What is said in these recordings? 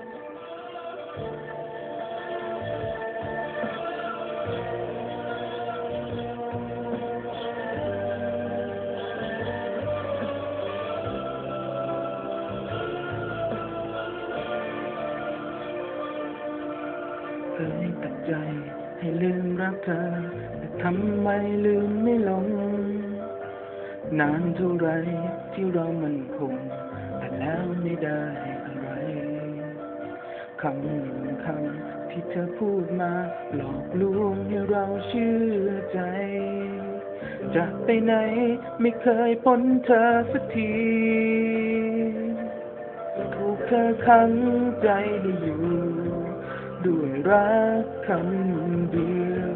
เคยตัดใจให้ลืมรักเธอ แต่ทำไมลืมไม่ลง นานเท่าไรที่เรามันคง แต่แล้วไม่ได้ คำหนึ่งคำที่เธอพูดมา หลอกลวงให้เราเชื่อใจ จะไปไหนไม่เคยพ้นเธอสักทีถูกเธอขังใจให้อยู่ ด้วยรักคำเดียว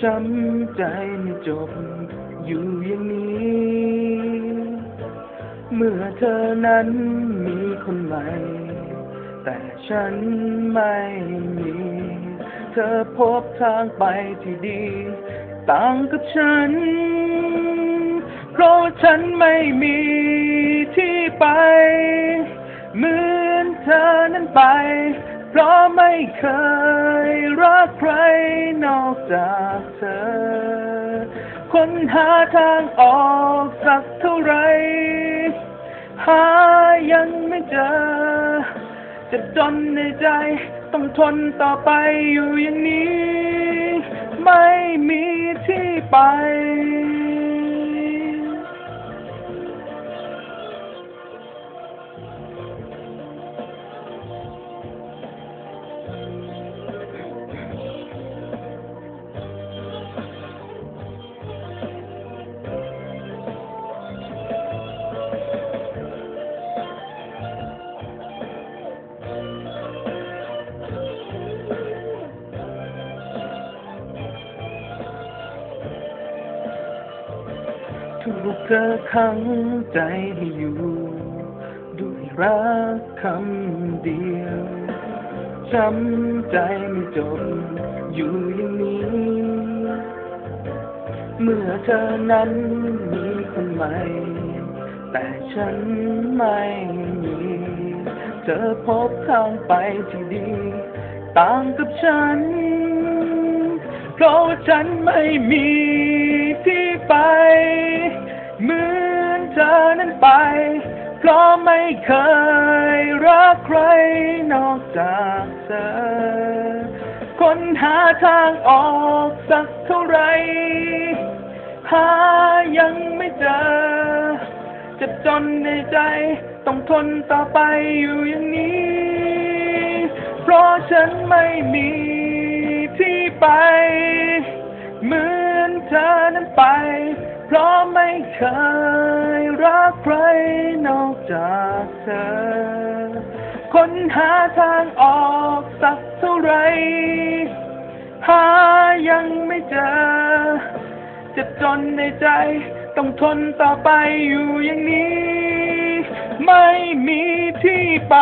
ช้ำใจไม่จบอยู่อย่างนี้ เมื่อเธอนั้นมีคนใหม่ แต่ฉันไม่มี เธอพบทางไปที่ดี ต่างกับฉัน เพราะฉันไม่มีที่ไป เหมือนเธอนั้นไป เพราะไม่เคยรักใครนอกจากเธอ คนหาทางออกสักเท่าไหรหายังไม่เจอ จะจนในใจ ต้องทนต่อไปอยู่อย่างนี้ ไม่มีที่ไป ถูกเธอขังใจให้อยู่ด้วยรักคำเดียวช้ำใจไม่จบอยู่อย่างนี้ เมื่อเธอนั้นมีคนใหม่ แต่ฉันไม่มีเธอพบทางไปที่ดี ต่างกับฉัน เพราะฉันไม่มีที่ไป เหมือนเธอนั้นไป เพราะไม่เคยรักใครนอกจากเธอค้นหาทางออกสักเท่าไหรหายังไม่เจอเจ็บจนในใจต้องทนต่อไปอยู่อย่างนี้ เพราะฉันไม่มี ไป เหมือนเธอนั้นไป เพราะไม่เคยรักใครนอกจากเธอ คนหาทางออกสักเท่าไร หายังไม่เจอจ็บจนในใจต้องทนต่อไปอยู่อย่างนี้ ไม่มีที่ไป